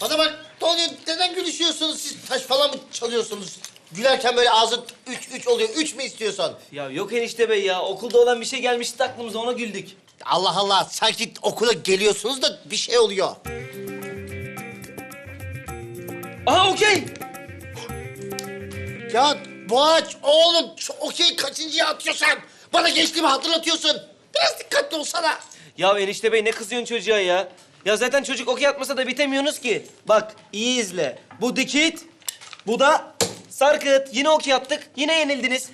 Bana bak ne oluyor? Neden gülüşüyorsunuz siz? Taş falan mı çalıyorsunuz? Gülerken böyle ağzın üç üç oluyor. Üç mü istiyorsun? Ya yok enişte bey ya. Okulda olan bir şey gelmişti aklımıza ona güldük. Allah Allah sanki okula geliyorsunuz da bir şey oluyor. Aha okey. Ya Boğaç oğlum şu okey kaçıncıya atıyorsun? Bana gençliğimi hatırlatıyorsun. Biraz dikkatli olsana. Ya enişte bey ne kızıyorsun çocuğa ya? Ya zaten çocuk okey atmasa da bitemiyorsunuz ki. Bak iyi izle. Bu dikit, bu da sarkıt. Yine okey attık, yine yenildiniz.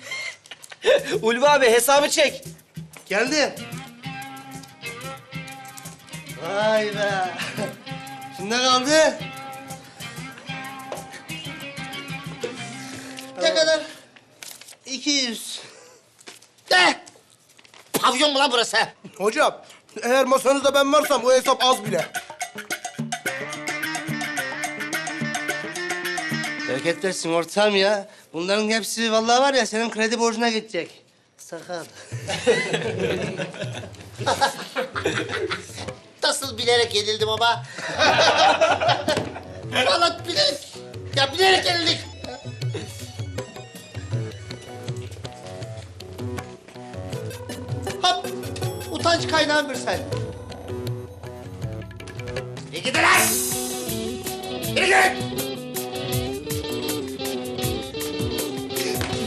Ulvi abi hesabı çek. Geldi. Vay be. Şimdi ne kaldı? Ne kadar? 200. De. Pavyon mu lan burası? Hocam, eğer masanızda ben varsam bu hesap az bile. Bereket versin ortağım ya. Bunların hepsi vallahi var ya senin kredi borcuna gidecek. Sakal. Nasıl bilerek yenildim ama? Vallahi bilerek. Ya bilerek yenildik. Utanç kaynağın bir sen. İyi gidin lan! Gidin!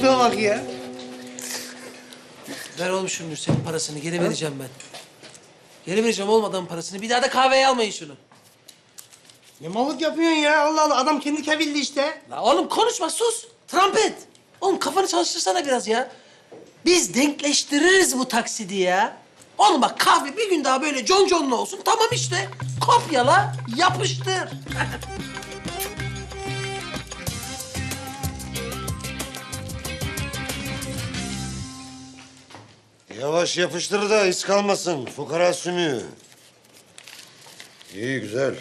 Şuna bak ya. Ver oğlum şunu senin parasını geri vereceğim ben. Geri vereceğim olmadan parasını. Bir daha da kahveye almayın şunu. Ne mallık yapıyorsun ya? Allah Allah adam kendi kebildi işte. La oğlum konuşma sus. Trampet. Oğlum kafanı çalıştırsana biraz ya. Biz denkleştiririz bu taksidi ya. Oğlum bak kahve bir gün daha böyle con conlu olsun. Tamam işte. Kopyala, yapıştır. Yavaş yapıştır da iz kalmasın. Fukara sümüğü. İyi güzel.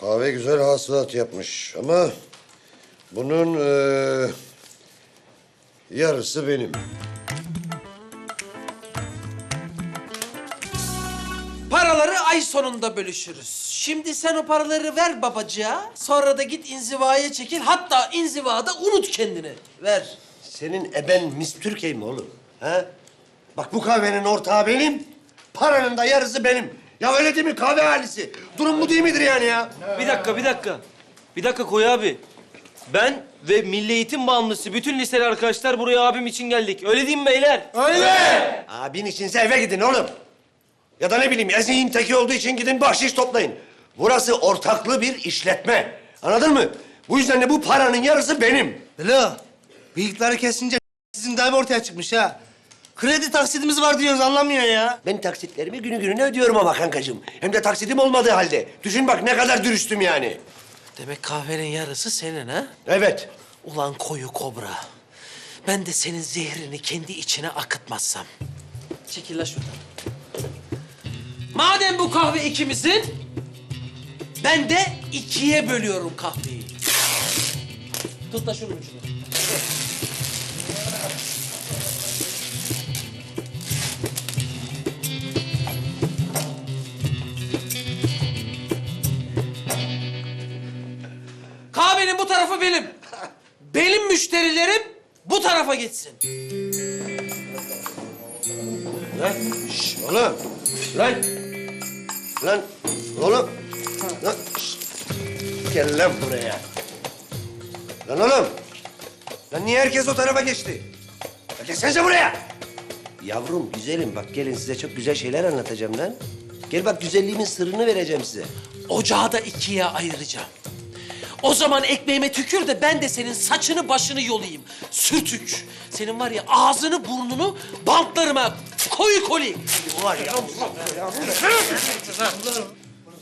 Kahve güzel hasılat yapmış ama bunun eee, yarısı benim. Ay sonunda bölüşürüz. Şimdi sen o paraları ver babacığa. Sonra da git inzivaya çekil. Hatta inzivada unut kendini. Ver. Senin eben Miss Türkiye mi oğlum? Ha? Bak bu kahvenin ortağı benim, paranın da yarısı benim. Ya öyle değil mi kahve ailesi? Durum bu değil midir yani ya? Bir dakika, bir dakika. Bir dakika Koy abi. Ben ve milli eğitim bağımlısı bütün liseli arkadaşlar buraya abim için geldik. Öyle değil mi beyler? Abin içinse eve gidin oğlum. Ya da ne bileyim eziğin teki olduğu için gidin bahşiş toplayın. Burası ortaklı bir işletme. Anladın mı? Bu yüzden de bu paranın yarısı benim. Alo, bıyıkları kesince sizin daha bir ortaya çıkmış ha. Kredi taksidimiz var diyoruz anlamıyor ya. Ben taksitlerimi günü gününe ödüyorum ama kankacığım. Hem de taksidim olmadığı halde. Düşün bak ne kadar dürüstüm yani. Demek kahvenin yarısı senin ha? Evet. Ulan koyu kobra. Ben de senin zehrini kendi içine akıtmazsam. Çekil la şuradan. Madem bu kahve ikimizin, ben de ikiye bölüyorum kahveyi. Tut da şunun ucunu. Kahvenin bu tarafı benim. Benim müşterilerim bu tarafa geçsin. Lan şş, oğlum. Lan. Lan oğlum. Lan. Gel lan buraya. Lan oğlum. Lan niye herkes o tarafa geçti? Ya Gelsenize buraya. Yavrum, güzelim. Bak gelin size çok güzel şeyler anlatacağım lan. Gel bak güzelliğimin sırrını vereceğim size. Ocağı da ikiye ayıracağım. O zaman ekmeğime tükür de ben de senin saçını başını yolayım. Sürtük. Senin var ya ağzını burnunu bantlarıma koyu koli. Var ya.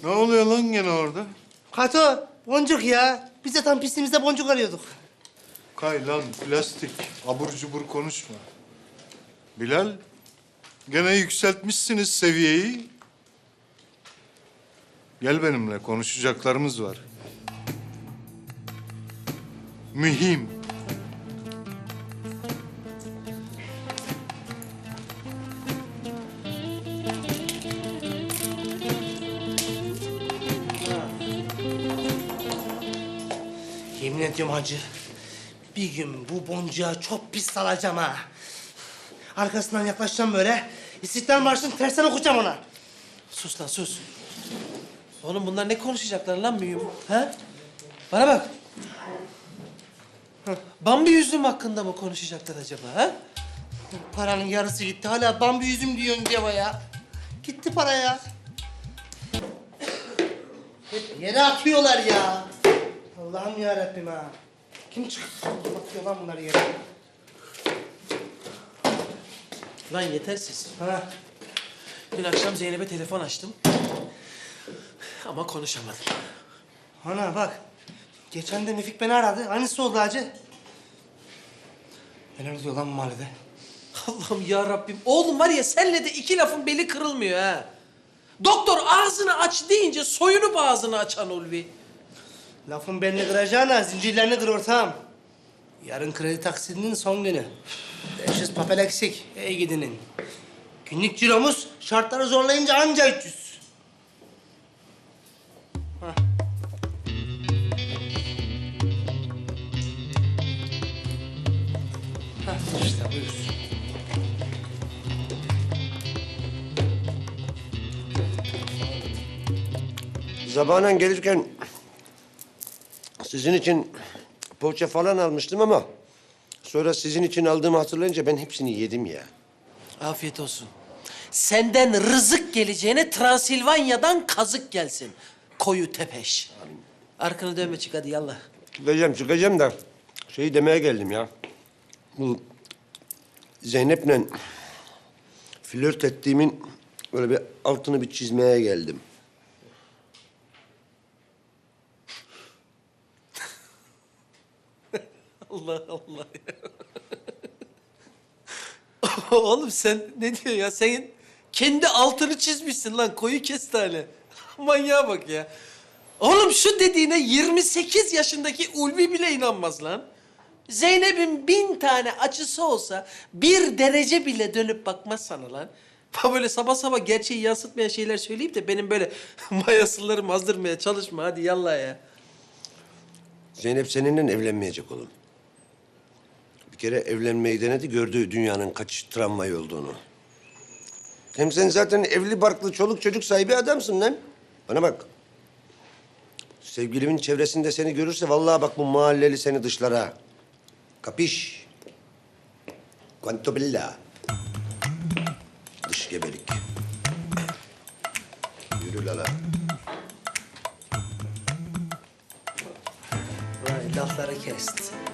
Ne oluyor lan gene orada? Kato, boncuk ya. Biz de tam pisliğimizde boncuk arıyorduk. Kay lan plastik. Abur cubur konuşma. Bilal, gene yükseltmişsiniz seviyeyi. Gel benimle konuşacaklarımız var. Mühim. Ediyorum hacı. Bir gün bu boncuğa çok pis salacağım ha. Arkasından yaklaşacağım böyle. İstiklal Marşı'nı tersten okuyacağım ona. Sus lan sus. Oğlum bunlar ne konuşacaklar lan mühim? Ha? Bana bak. Bambi yüzüm hakkında mı konuşacaklar acaba ha? Paranın yarısı gitti. Hala bambi yüzüm diyorsun Ceva ya. Gitti para ya. Hep yere atıyorlar ya. Allah'ım ya Rabbim ha. Kim çıktı? Atıyor lan bunları yere. Lan yetersiz. Ha. Dün akşam Zeynep'e telefon açtım. Ama konuşamadım. Ana bak. Geçen de Müfik beni aradı. Aynısı oldu hacı. Neler oluyor lan bu mahallede? Allah'ım ya Rabbim. Oğlum var ya senle de iki lafın beli kırılmıyor ha. Doktor ağzını aç deyince soyunup ağzını açan Ulvi. Lafın belini kıracağına zincirlerini kır ortağım. Yarın kredi taksidinin son günü. 500 papel eksik. Ey gidinin. Günlük ciromuz şartları zorlayınca anca 300. Hah. Hah, işte buyur. Gelirken sizin için poğaça falan almıştım ama sonra sizin için aldığımı hatırlayınca ben hepsini yedim ya. Afiyet olsun. Senden rızık geleceğine Transilvanya'dan kazık gelsin. Koyu tepeş. Arkanı dönme çık hadi yallah. Çıkacağım çıkacağım da şeyi demeye geldim ya. Bu Zeynep'le flört ettiğimin böyle bir altını bir çizmeye geldim. Allah Allah Oğlum sen ne diyorsun ya? Sen kendi altını çizmişsin lan koyu kestane. Manyağa bak ya. Oğlum şu dediğine 28 yaşındaki Ulvi bile inanmaz lan. Zeynep'in bin tane açısı olsa bir derece bile dönüp bakmaz sana lan. Ha böyle sabah sabah gerçeği yansıtmayan şeyler söyleyip de benim böyle mayasıllarımı azdırmaya çalışma hadi yallah ya. Zeynep seninle evlenmeyecek oğlum. Bir kere evlenmeyi denedi, gördüğü dünyanın kaç travmayı olduğunu. Hem sen zaten evli barklı, çoluk çocuk sahibi adamsın lan. Bana bak. Sevgilimin çevresinde seni görürse vallahi bak bu mahalleli seni dışlara. Kapiş? Quanto bella. Dış gebelik. Yürü lala. Vay lafları kesti.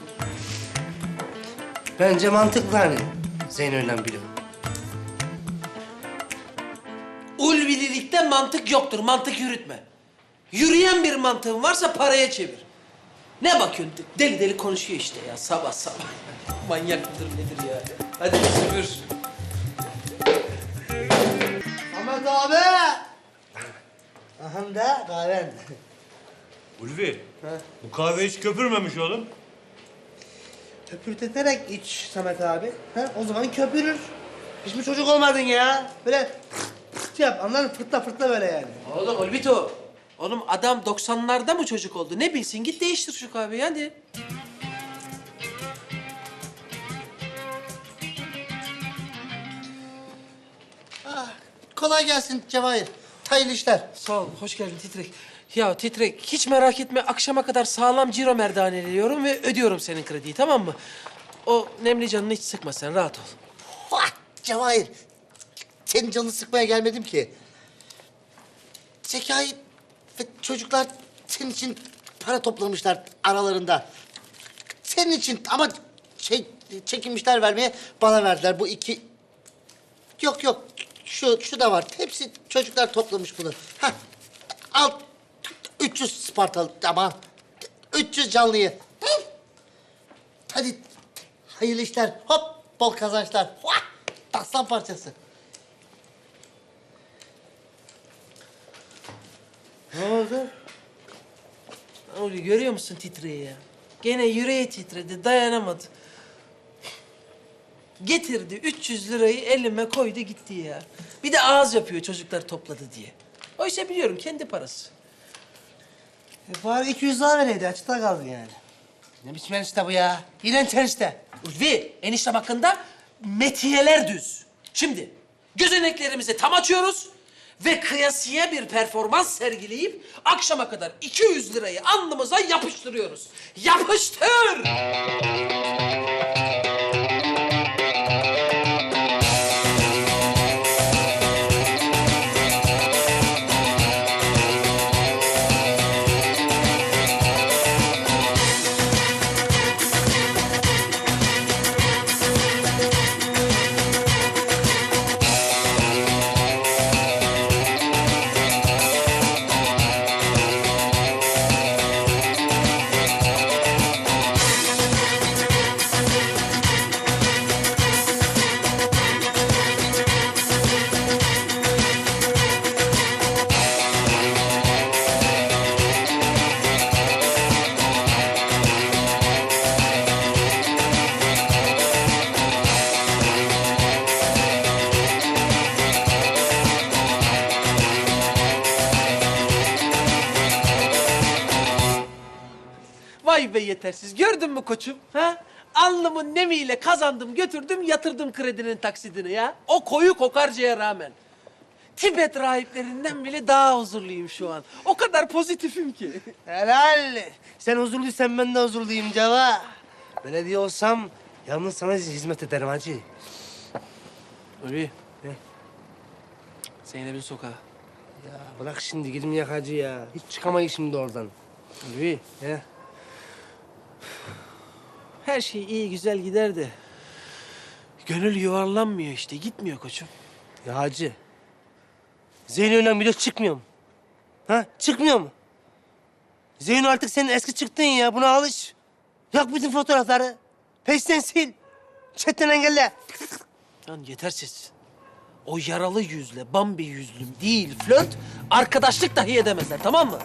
Bence mantıklı hani. Zeyno'yla biliyorum. Ulvililikte mantık yoktur. Mantık yürütme. Yürüyen bir mantığın varsa paraya çevir. Ne bakıyorsun? Deli deli konuşuyor işte ya sabah sabah. Manyak mıdır nedir ya? Hadi süpür. Ahmet abi! Aha da kahven. Ulvi, bu kahve hiç köpürmemiş oğlum. Köpürteterek iç Samet abi. Ha? O zaman köpürür. Hiç mi çocuk olmadın ya? Böyle yap anladın? Fırtla fırtla böyle yani. Oğlum Ulvito. Oğlum adam 90'larda mı çocuk oldu? Ne bilsin git değiştir şu kahveyi hadi. Kolay gelsin Cevahir. Hayırlı işler. Sağ ol, hoş geldin Titrek. Ya Titrek, hiç merak etme. Akşama kadar sağlam ciro merdaneliyorum ve ödüyorum senin krediyi, tamam mı? O nemli canını hiç sıkma sen, rahat ol. Vah Cevahir. Senin canını sıkmaya gelmedim ki. Zekai ve çocuklar senin için para toplamışlar aralarında. Senin için ama şey çekinmişler vermeye bana verdiler bu iki... Yok yok şu şu da var. Hepsi çocuklar toplamış bunu. Hah. Al 300 Spartalı ama 300 canlıyı. Hadi hayırlı işler. Hop bol kazançlar. Vah! Aslan parçası. Ne oldu? Oğlum görüyor musun titreyi ya? Gene yüreği titredi, dayanamadı. Getirdi 300 lirayı elime koydu gitti ya. Bir de ağız yapıyor çocuklar topladı diye. Oysa biliyorum kendi parası. E bari 200 daha vereydi açıkta kaldın yani. Ne biçim enişte bu ya? İğrenç enişte. Ulvi, eniştem hakkında metiyeler düz. Şimdi gözeneklerimizi tam açıyoruz ve kıyasiye bir performans sergileyip akşama kadar 200 lirayı alnımıza yapıştırıyoruz. Yapıştır! Be yetersiz. Gördün mü koçum? Ha? Alnımın nemiyle kazandım, götürdüm, yatırdım kredinin taksidini ya. O koyu kokarcaya rağmen. Tibet rahiplerinden bile daha huzurluyum şu an. O kadar pozitifim ki. Helal. Sen huzurluysan ben de huzurluyum Ceva. Belediye olsam yalnız sana hizmet ederim hacı. Ulvi. Zeynep'in sokağı. Ya bırak şimdi girmeyek hacı ya. Hiç çıkamayız şimdi oradan. Ulvi. He? Her şey iyi güzel gider de. Gönül yuvarlanmıyor işte. Gitmiyor koçum. Ya hacı. Zeyno'yla bile çıkmıyor mu? Ha? Çıkmıyor mu? Zeyno artık senin eski çıktın ya. Buna alış. Yak bütün fotoğrafları. Peşten sil. Chatten engelle. Lan yetersiz. O yaralı yüzle Bambi yüzlüm değil flört arkadaşlık dahi edemezler tamam mı?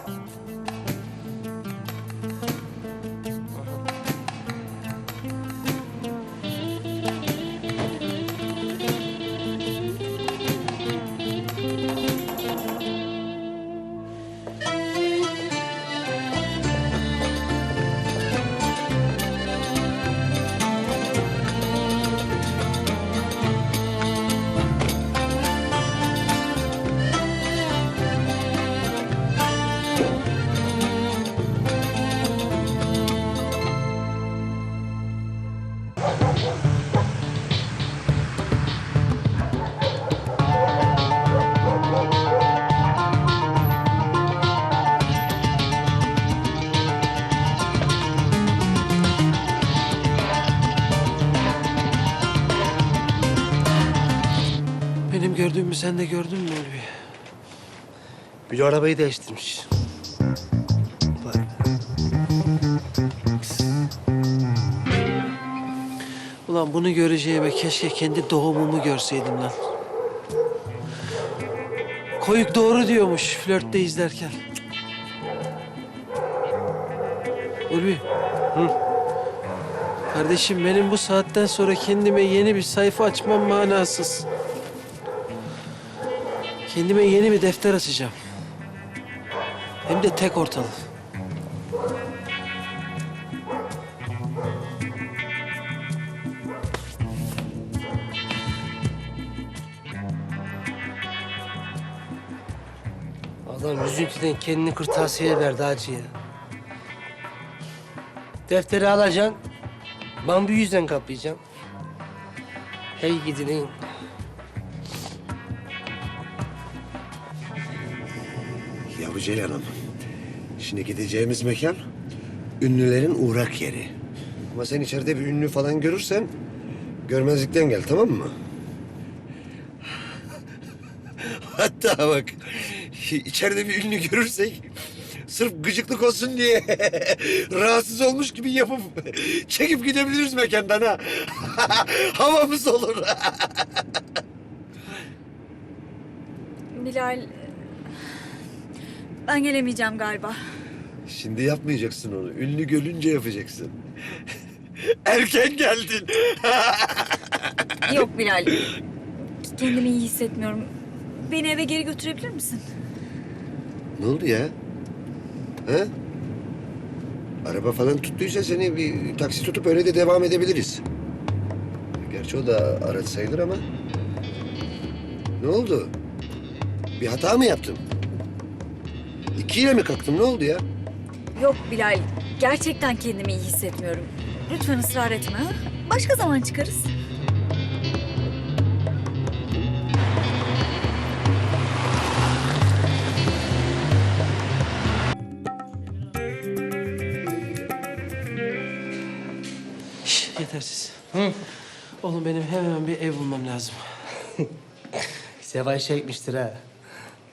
Gördüğümü sen de gördün mü Ulvi? Bir arabayı değiştirmiş. Bak. Ulan bunu göreceğime keşke kendi doğumumu görseydim lan. Koyuk doğru diyormuş flörtte izlerken. Ulvi. Hı. Kardeşim benim bu saatten sonra kendime yeni bir sayfa açmam manasız. Kendime yeni bir defter açacağım. Hem de tek ortalı. Adam üzüntüden kendini kırtasiyeye verdi hacı ya. Defteri alacaksın. Bambu yüzden kaplayacaksın. Hey gidinin. Ya bu Ceylan'ım. Şimdi gideceğimiz mekan ünlülerin uğrak yeri. Ama sen içeride bir ünlü falan görürsen görmezlikten gel tamam mı? Hatta bak içeride bir ünlü görürsek sırf gıcıklık olsun diye rahatsız olmuş gibi yapıp çekip gidebiliriz mekandan ha. Havamız olur. Bilal... Ben gelemeyeceğim galiba. Şimdi yapmayacaksın onu. Ünlü görünce yapacaksın. Erken geldin. Yok Bilal. Kendimi iyi hissetmiyorum. Beni eve geri götürebilir misin? Ne oldu ya? Ha? araba falan tuttuysa seni bir taksi tutup öyle de devam edebiliriz. Gerçi o da araç sayılır ama. Ne oldu? Bir hata mı yaptım? İkiyle mi kalktım? Ne oldu ya? Yok Bilal, gerçekten kendimi iyi hissetmiyorum. Lütfen ısrar etme ha. Başka zaman çıkarız. Yetersiz. Oğlum benim hemen bir ev bulmam lazım. Seval şey etmiştir ha.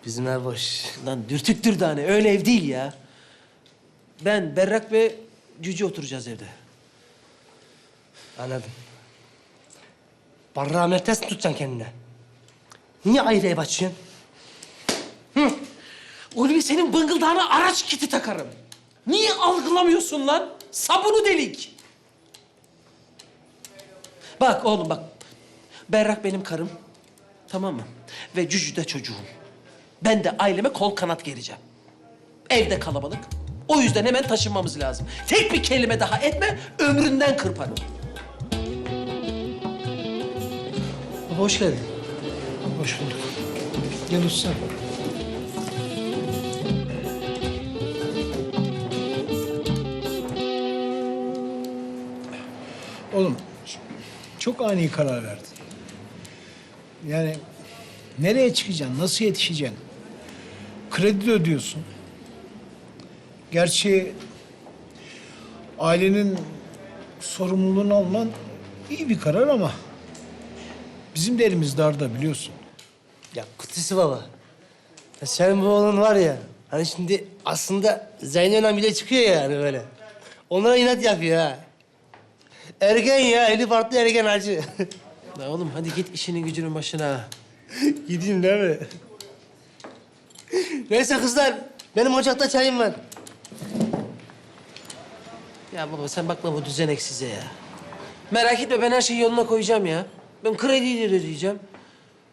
Bizim ev boş. Lan dürtüktür tane. Öyle ev değil ya. Ben, Berrak ve Cüce oturacağız evde. Anladım. Barrağı mertez mi tutacaksın kendine? Niye ayrı ev açıyorsun? Ulvi senin bıngıldağına araç kiti takarım. Niye algılamıyorsun lan? Sabunu delik. Bak oğlum bak. Berrak benim karım. Tamam mı? Ve Cücü de çocuğum. Ben de aileme kol kanat gereceğim. Evde kalabalık. O yüzden hemen taşınmamız lazım. Tek bir kelime daha etme, ömründen kırparım. Hoş geldin. Hoş bulduk. Gel usta. Oğlum çok ani karar verdin. Yani nereye çıkacaksın, nasıl yetişeceksin? Kredi de ödüyorsun. Gerçi ailenin sorumluluğunu alman iyi bir karar ama bizim de elimiz darda biliyorsun. Ya kutusu baba. Ya senin bu oğlun var ya, hani şimdi aslında Zeyno'yla bile çıkıyor ya yani böyle. Onlara inat yapıyor ha. Ergen ya, eli farklı ergen acı. La oğlum hadi git işinin gücünün başına. Gideyim değil mi? Neyse kızlar, benim ocakta çayım var. Ya baba sen bakma bu düzenek size ya. Merak etme ben her şeyi yoluna koyacağım ya. Ben krediyi de ödeyeceğim.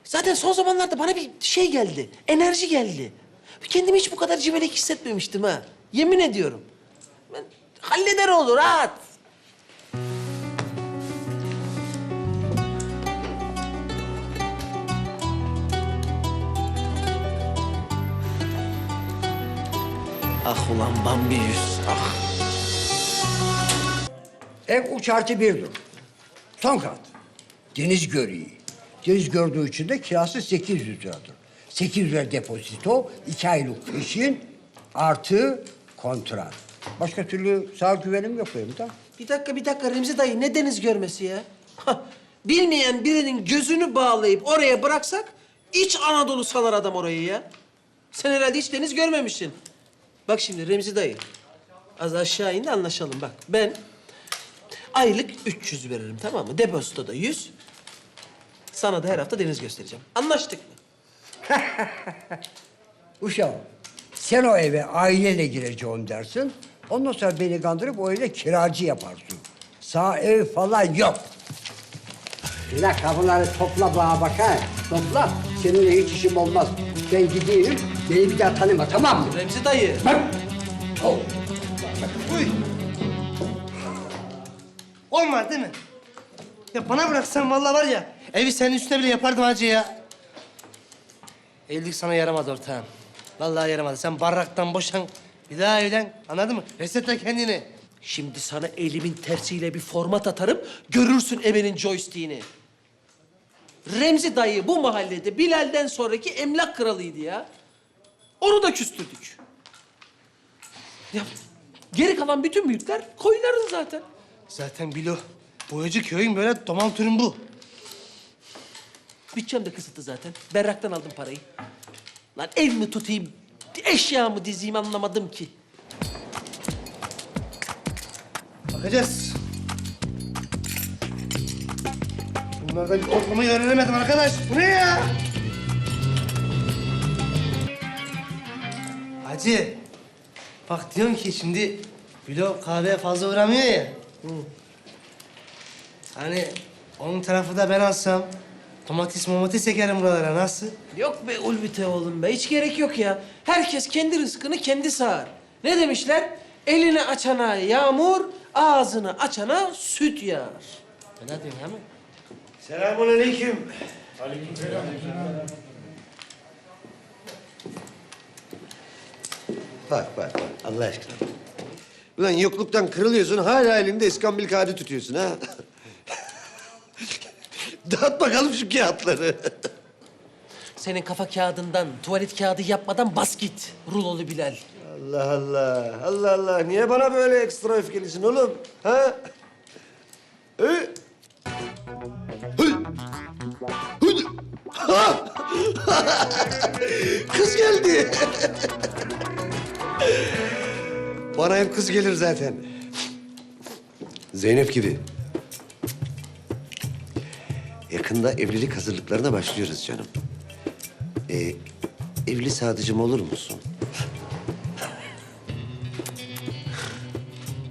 Zaten son zamanlarda bana bir şey geldi. Enerji geldi. Kendimi hiç bu kadar civelek hissetmemiştim ha. Yemin ediyorum. Ben halleder olur rahat. Ah ulan Bambi yüz. Ah. Ev üç artı birdir. Son kat. Deniz görüyor. Deniz gördüğü için de kirası 800 liradır. 800 lira depozito, iki aylık peşin artı kontrat. Başka türlü sağ güvenim yok benim de. Bir dakika, bir dakika Remzi dayı ne deniz görmesi ya? Hah, Bilmeyen birinin gözünü bağlayıp oraya bıraksak iç Anadolu sanar adam orayı ya. Sen herhalde hiç deniz görmemişsin. Bak şimdi Remzi dayı. Az aşağı in de anlaşalım bak. Ben aylık 300 veririm tamam mı? Depozitoda 100. Sana da her hafta deniz göstereceğim. Anlaştık mı? Uşağım, sen o eve aileyle gireceksin dersin. Ondan sonra beni kandırıp o eve kiracı yaparsın. Sağ ev falan yok. La kapıları topla bana bakar. Topla. Seninle hiç işim olmaz. Ben gideyim. Beni bir daha tanıma tamam mı? Remzi dayı. Bak. Oh. Olmaz değil mi? Ya bana bıraksan vallahi var ya, evi senin üstüne bile yapardım hacı ya. Evlilik sana yaramadı ortağım. Vallahi yaramadı. Sen barraktan boşan, bir daha evlen. Anladın mı? Resetle kendini. Şimdi sana elimin tersiyle bir format atarım, görürsün ebenin joystick'ini. Remzi dayı bu mahallede Bilal'den sonraki emlak kralıydı ya. Onu da küstürdük. Ya geri kalan bütün mülkler koyların zaten. Zaten Bilo, boyacı köyün böyle domal türün bu. Bütçem de kısıtlı zaten. Berrak'tan aldım parayı. Lan ev mi tutayım, eşya mı dizeyim anlamadım ki. Bakacağız. Bunlarda bir okumayı öğrenemedim arkadaş. Bu ne ya? Hacı. Bak diyorum ki şimdi Bilo kahveye fazla uğramıyor ya. Hani onun tarafı da ben alsam domates momates ekerim buralara nasıl? Yok be Ulvite oğlum be, hiç gerek yok ya. Herkes kendi rızkını kendi sağar. Ne demişler? Elini açana yağmur, ağzını açana süt yağar. Ne diyorsun ha mı? Selamun aleyküm. Bak bak bak Allah aşkına. Ulan yokluktan kırılıyorsun hala elinde iskambil kağıdı tutuyorsun ha. Dağıt bakalım şu kağıtları. Senin kafa kağıdından, tuvalet kağıdı yapmadan bas git. Rulolu Bilal. Allah Allah. Allah Allah. Niye bana böyle ekstra öfkelisin oğlum? Ha? Hı? Hı? Hı? Ha! kız geldi. bana hep kız gelir zaten. Zeynep gibi. Yakında evlilik hazırlıklarına başlıyoruz canım. Ee, evli sadıcım olur musun?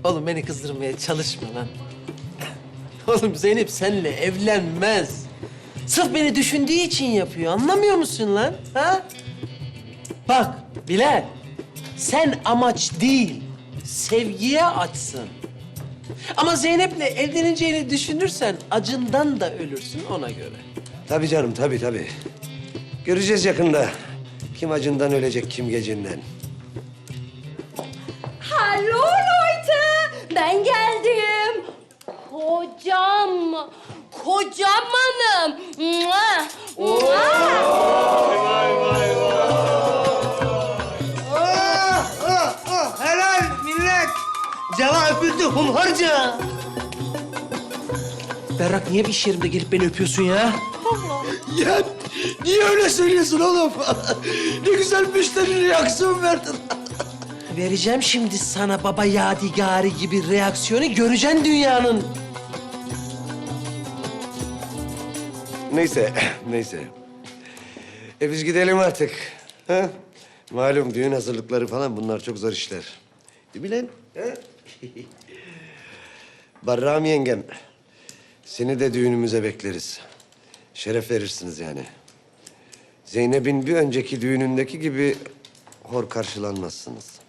Oğlum beni kızdırmaya çalışma lan. Oğlum Zeynep seninle evlenmez. Sırf beni düşündüğü için yapıyor. Anlamıyor musun lan? Ha? Bak Bilal, sen amaç değil, sevgiye açsın. Ama Zeynep'le evleneceğini düşünürsen acından da ölürsün ona göre. Tabii canım, tabii tabii. Göreceğiz yakında. Kim acından ölecek, kim gecinden. Hallo Leute, ben geldim. Kocam, kocamanım. Mua, mua. Ah, Ceva öpüldü humharca. Berrak niye bir iş yerimde gelip beni öpüyorsun ya? Ya niye öyle söylüyorsun oğlum? ne güzel müşteri reaksiyon verdin. Vereceğim şimdi sana baba yadigarı gibi reaksiyonu göreceksin dünyanın. Neyse, neyse. E biz gidelim artık. Ha? Malum düğün hazırlıkları falan bunlar çok zor işler. Değil mi lan? Ha? Barram yengem. Seni de düğünümüze bekleriz. Şeref verirsiniz yani. Zeynep'in bir önceki düğünündeki gibi hor karşılanmazsınız.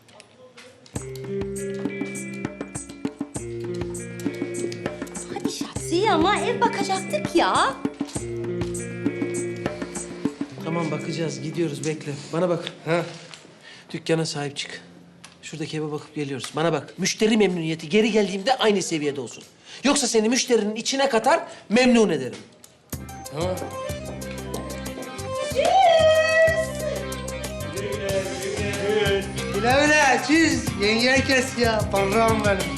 Hadi şahsi ama ev bakacaktık ya. Tamam bakacağız, gidiyoruz bekle. Bana bak. Ha. Dükkana sahip çık. Şuradaki eve bakıp geliyoruz. Bana bak, müşteri memnuniyeti geri geldiğimde aynı seviyede olsun. Yoksa seni müşterinin içine katar, memnun ederim. Güle güle, çiz. Yenge kes ya, parram benim.